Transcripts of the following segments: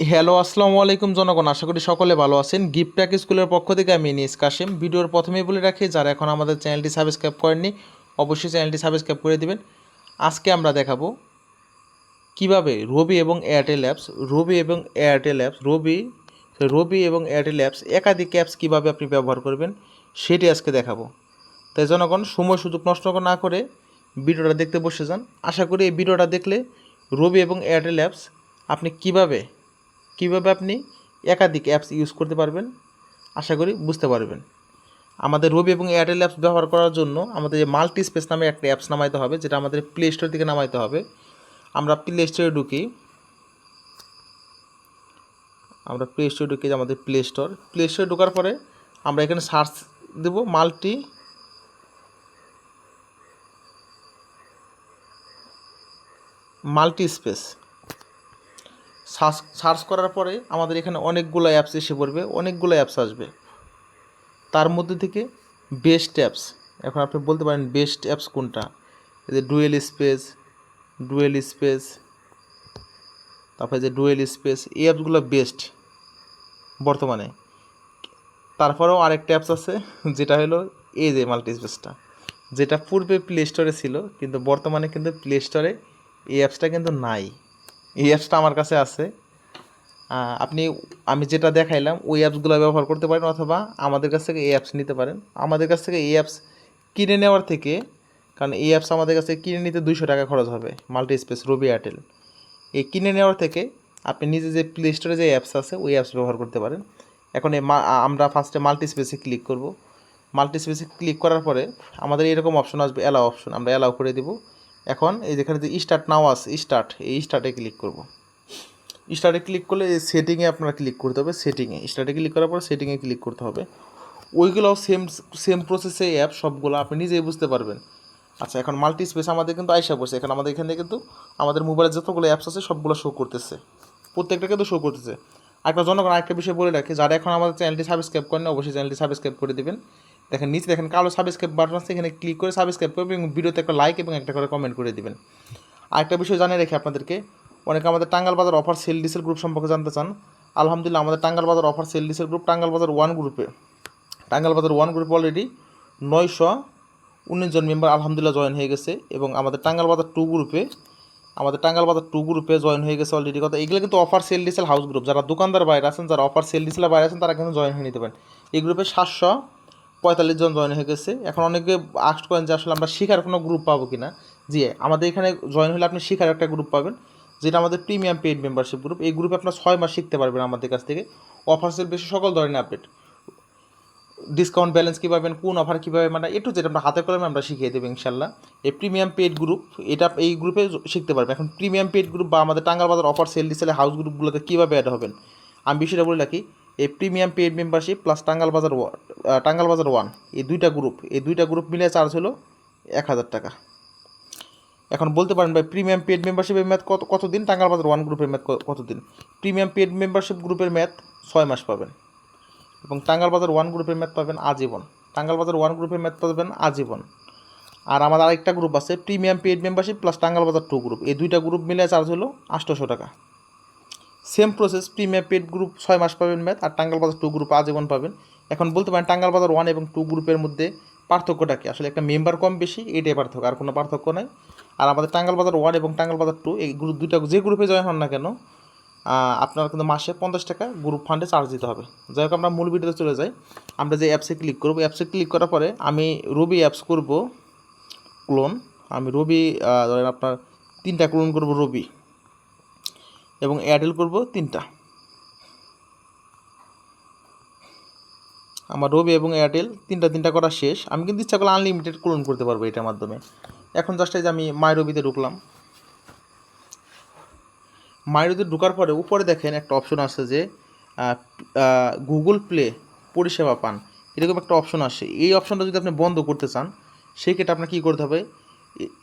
Hello, আসসালামু আলাইকুম জনগণ। আশা করি সকলে ভালো আছেন। গিফট প্যাক স্কুলের পক্ষ থেকে আমি নিস কাশিম ভিডিওর প্রথমেই বলে রাখি, যারা এখন আমাদের চ্যানেলটি সাবস্ক্রাইব করেননি, অবশ্যই চ্যানেলটি সাবস্ক্রাইব করে দিবেন। আজকে আমরা দেখাবো কীভাবে রবি এবং এয়ারটেল অ্যাপস, রবি এবং এয়ারটেল অ্যাপস, রবি রবি এবং এয়ারটেল অ্যাপস একাধিক অ্যাপস কীভাবে আপনি ব্যবহার করবেন, সেটি আজকে দেখাবো। তাই জনগণ, সময় সুযোগ নষ্ট না করে ভিডিওটা দেখতে বসে যান। আশা করি এই ভিডিওটা দেখলে রবি এবং এয়ারটেল অ্যাপস আপনি কীভাবে কীভাবে আপনি একাধিক অ্যাপস ইউজ করতে পারবেন? আশা করি বুঝতে পারবেন। আমাদের রবি এবং এয়ারটেল অ্যাপস ব্যবহার করার জন্য আমাদের যে মাল্টি স্পেস নামে একটা অ্যাপস নামাইতে হবে, যেটা আমাদের প্লে স্টোর থেকে নামাইতে হবে। আমরা প্লে স্টোরে ঢুকি। আমরা প্লে স্টোরে ঢুকি আমাদের প্লে স্টোর প্লে স্টোরে ঢোকার পরে আমরা এখানে সার্চ দেব multi multi space search search করার পরে আমাদের এখানে অনেকগুলো অ্যাপস এসে পড়বে, অনেকগুলো অ্যাপস আসবে। তার মধ্যে থেকে বেস্ট অ্যাপস এখন আপনি বলতে পারেন বেস্ট অ্যাপস কোনটা? এই যে ডুয়েল স্পেস ডুয়েল স্পেস তারপরে যে ডুয়েল স্পেস এই অ্যাপসগুলো বেস্ট বর্তমানে। তারপরেও আরেকটা অ্যাপস আছে, যেটা হলো এই যে মাল্টি স্পেসটা যেটা পূর্বে প্লে স্টোরে ছিল, কিন্তু বর্তমানে কিন্তু প্লে স্টোরে এই অ্যাপসটা কিন্তু নাই। এই অ্যাপসটা আমার কাছে আছে। আপনি, আমি যেটা দেখাইলাম, ওই অ্যাপসগুলো ব্যবহার করতে পারেন অথবা আমাদের কাছ থেকে এই অ্যাপস নিতে পারেন। আমাদের কাছ থেকে এই অ্যাপস কিনে নেওয়ার থেকে, কারণ এই অ্যাপস আমাদের কাছে কিনে নিতে দুইশো টাকা খরচ হবে মাল্টি স্পেস রবি এয়ারটেল এই কিনে নেওয়ার থেকে আপনি নিজে যে প্লে স্টোরে যে অ্যাপস আছে, ওই অ্যাপস ব্যবহার করতে পারেন। এখন এই আমরা ফার্স্টে মাল্টি স্পেসে ক্লিক করব। মাল্টি স্পেসে ক্লিক করার পরে আমাদের এরকম অপশন আসবে অ্যালাও অপশন আমরা অ্যালাউ করে দেব। এখন এই যেখানে যে স্টার্ট নাও আছে স্টার্ট এই স্টার্টে ক্লিক করব। স্টার্টে ক্লিক করলে এই সেটিংয়ে আপনারা ক্লিক করতে হবে সেটিংয়ে স্টার্টে ক্লিক করার পর সেটিংয়ে ক্লিক করতে হবে। ওইগুলোও সেম সেম প্রসেসে অ্যাপ সবগুলো আপনি নিজেই বুঝতে পারবেন। আচ্ছা এখন মাল্টি স্পেস আমাদের কিন্তু আইসা পড়ছে। এখন আমাদের এখানে কিন্তু আমাদের মোবাইলের যতগুলো অ্যাপস আছে, সবগুলো শো করতেছে। প্রত্যেকটা কিন্তু শো করতেছে। একটা জনগণ আরেকটা বিষয় বলে রাখি, যারা এখন আমাদের চ্যানেলটি সাবস্ক্রাইব করেন, অবশ্যই চ্যানেলটি সাবস্ক্রাইব করে দেবেন। দেখেন, নিচে দেখেন কালো সাবস্ক্রাইব বাটন আছে, এখানে ক্লিক করে সাবস্ক্রাইব করবেন এবং ভিডিওতে একটা লাইক এবং একটা করে কমেন্ট করে দিবেন। আরেকটা বিষয় জানিয়ে রেখে আপনাদেরকে, অনেকে আমাদের টাঙ্গাল বাজার অফার সেল ডিসেল গ্রুপ সম্পর্কে জানতে চান। আলহামদুলিল্লাহ, আমাদের টাঙ্গাল বাজার অফার সেল ডিসেল গ্রুপ টাঙ্গাল বাজার ওয়ান গ্রুপে টাঙ্গাল বাজার ওয়ান গ্রুপে অলরেডি নয়শো উনিশ জন মেম্বার আলহামদুলিল্লাহ জয়েন হয়ে গেছে এবং আমাদের টাঙ্গাল বাজার টু গ্রুপে আমাদের টাঙ্গাল বাজার টু গ্রুপে জয়েন হয়ে গেছে অলরেডি কথা, এগুলো কিন্তু অফার সেল ডিসেল হাউস গ্রুপ যারা দোকানদার বাইরে আছেন, যারা অফার সেল ডিসেলের বাইরে আছেন, তারা কিন্তু জয়েন হয়ে নিতে পারেন। এই গ্রুপে সাতশো পঁয়তাল্লিশ জন জয়েন হয়ে গেছে। এখন অনেকে আস্ট করেন যে আসলে আমরা শিখার কোনো গ্রুপ পাবো কিনা? জি, আমাদের এখানে জয়েন হলে আপনি শিখার একটা গ্রুপ পাবেন, যেটা আমাদের প্রিমিয়াম পেইড মেম্বারশিপ গ্রুপ এই গ্রুপে আপনার ছয় মাস শিখতে পারবেন আমাদের কাছ থেকে। অফার সেল বেশি সকল ধরনের আপডেট ডিসকাউন্ট ব্যালেন্স কী পাবেন, কোন অফার কীভাবে মানে একটু যেটা আমরা হাতে কলমে আমরা শিখিয়ে দেবো ইনশাল্লাহ। এই প্রিমিয়াম পেড গ্রুপ এটা এই গ্রুপে শিখতে পারবেন। এখন প্রিমিয়াম পেড গ্রুপ বা আমাদের টাঙ্গাল বাজার অফার সেল ডিসেলে হাউস গ্রুপগুলোতে কীভাবে অ্যাড হবেন? আমি বিষয়টা বলে রাখি এই premium paid membership plus Tangail Bazar Tangail Bazar one এই দুইটা গ্রুপ এই দুইটা গ্রুপ মিলে চার্জ হলো এক হাজার টাকা। এখন বলতে পারেন ভাই প্রিমিয়াম পেড মেম্বারশিপের ম্যাথ কত কতদিন? টাঙ্গাল বাজার ওয়ান গ্রুপের ম্যাথ কতদিন? প্রিমিয়াম পেড মেম্বারশিপ গ্রুপের ম্যাথ ছয় মাস পাবেন। এবং টাঙ্গাল বাজার ওয়ান গ্রুপের ম্যাথ পাবেন আজীবন। টাঙ্গাল বাজার ওয়ান গ্রুপের ম্যাথ পাবেন আজীবন। আর আমাদের আরেকটা গ্রুপ আছে premium paid membership plus Tangail Bazar two group এই দুইটা গ্রুপ মিলে চার্জ হলো আটশোশো টাকা। Same process premium paid group ছয় মাস পাবেন ম্যাথ আর টাঙ্গাল বাজার টু গ্রুপ আজীবন পাবেন। এখন বলতে পারেন টাঙ্গাল বাজার ওয়ান এবং টু গ্রুপের মধ্যে পার্থক্যটা কি? আসলে একটা মেম্বার কম বেশি, এটাই পার্থক্য, আর কোনো পার্থক্য নাই। আর আমাদের টাঙ্গাল বাজার ওয়ান এবং টাঙ্গাল বাজার টু এই গ্রুপ দুইটা, যে গ্রুপে জয়েন হন না কেন আপনার কিন্তু মাসে পঞ্চাশ টাকা গ্রুপ ফান্ডে চার্জ দিতে হবে। যাই হোক, আমরা মূল ভিডিওতে চলে যাই। আমরা যে অ্যাপসে ক্লিক করব অ্যাপসে ক্লিক করার পরে আমি রবি অ্যাপস করব ক্লোন আমি রবি ধরেন আপনার তিনটা ক্লোন করব রবি এবং এয়ারটেল করব তিনটা। আমার রবি এবং এয়ারটেল তিনটা তিনটা করা শেষ। আমি কিন্তু ইচ্ছা করলে আনলিমিটেড ক্লোন করতে পারব এটার মাধ্যমে। এখন জাস্ট এই যে আমি মাই রবিতে ঢুকলাম। মাইরুতে ঢোকার পরে উপরে দেখেন একটা অপশন আছে যে গুগল প্লে পরিষেবা পান। এরকম একটা অপশন আসে। এই অপশনটা যদি আপনি বন্ধ করতে চান, সেই ক্ষেত্রে আপনার কী করতে হবে?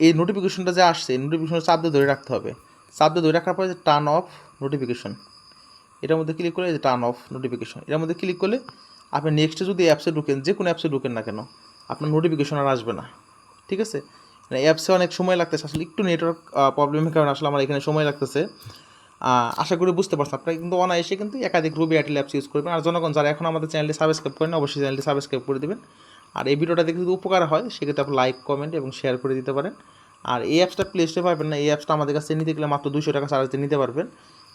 এই নোটিফিকেশনটা যে আসছে নোটিফিকেশনটা চাপ দিয়ে ধরে রাখতে হবে। দিয়ে ধরে রাখার পরে যে টার্ন অফ নোটিফিকেশন এটার মধ্যে ক্লিক করে যে টার্ন অফ নোটিফিকেশন এটার মধ্যে ক্লিক করলে আপনি নেক্সটে যদি অ্যাপসে ঢুকেন, যে কোনো অ্যাপসে ঢুকেন না কেন, আপনার নোটিফিকেশন আর আসবে না। ঠিক আছে? মানে অ্যাপসে অনেক সময় লাগতেছে। আসলে একটু নেটওয়ার্ক প্রবলেমের কারণে আসলে আমার এখানে সময় লাগতেছে। আশা করি বুঝতে পারছেন। আপনারা কিন্তু অনায়াসে কিন্তু একাধিক রুবি এয়ারটেল অ্যাপস ইউজ করবেন। আর জনগণ যারা এখন আমাদের চ্যানেলটি সাবস্ক্রাইব করেন, অবশ্যই চ্যানেলটি সাবস্ক্রাইব করে দেবেন। আর এই ভিডিওটা দেখে যদি উপকার হয়, সেক্ষেত্রে আপনি লাইক কমেন্ট এবং শেয়ার করে দিতে পারেন। আর এই অ্যাপসটা প্লে স্টোরে পাবেন না, এই অ্যাপসটা আমাদের কাছে নিতে গেলে মাত্র দুশো টাকা চার্জ দিয়ে নিতে পারবেন।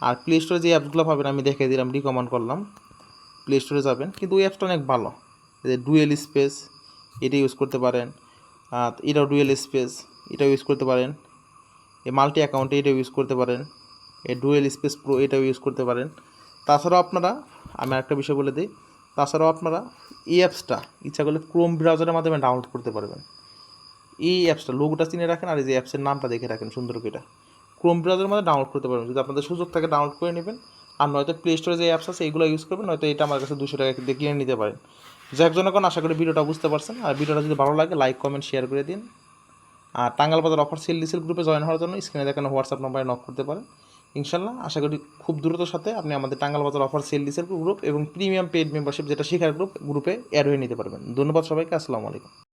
আর প্লে স্টোরে যে অ্যাপসগুলো পাবেন, আমি দেখে দিলাম রিকমেন্ড করলাম। প্লে স্টোরে যাবেন, কিন্তু ওই অ্যাপসটা অনেক ভালো। ডুয়েল স্পেস এটা ইউজ করতে পারেন। আর এটাও ডুয়েল স্পেস এটা ইউজ করতে পারেন। এই মাল্টি অ্যাকাউন্টে এটা ইউজ করতে পারেন। এই ডুয়েল স্পেস প্রো এটাও ইউজ করতে পারেন। তাছাড়াও আপনারা, আমি আরেকটা বিষয় বলে দিই, তাছাড়াও আপনারা এই অ্যাপসটা ইচ্ছা করলে ক্রোম ব্রাউজারের মাধ্যমে ডাউনলোড করতে পারবেন। এই অ্যাপসটা লোগোটা চিনে রাখেন আর এই যে অ্যাপসের নামটা দেখে রাখেন সুন্দর করে ক্রোম ব্রাউজারের মধ্যে ডাউনলোড করতে পারবেন। যদি আপনাদের সুযোগ থাকে ডাউনলোড করে নেবেন। আর নয়তো প্লে স্টোরে যে অ্যাপস আছে এইগুলো ইউজ করবেন, নয়তো এটা আমার কাছে দুশো টাকা দিয়ে কিনে নিতে পারেন। যাক এখন আশা করি ভিডিওটা বুঝতে পারছেন। আর ভিডিওটা যদি ভালো লাগে লাইক কমেন্ট শেয়ার করে দিন। আর টাঙ্গাল বাজার অফার সেল ডিসেল গ্রুপে জয়েন হওয়ার জন্য স্ক্রিনে দেখানো হোয়াটসঅ্যাপ নম্বরে নক করতে পারেন। ইনশাল্লাহ আশা করি খুব দ্রুতর সাথে আপনি আমাদের টাঙ্গাল বাজার অফার সেল ডিসেল গ্রুপ এবং প্রিমিয়াম পেড মেম্বারশিপ যেটা শেখার গ্রুপ গ্রুপে অ্যাড হয়ে নিতে পারবেন। ধন্যবাদ সবাইকে, আসসালামু আলাইকুম।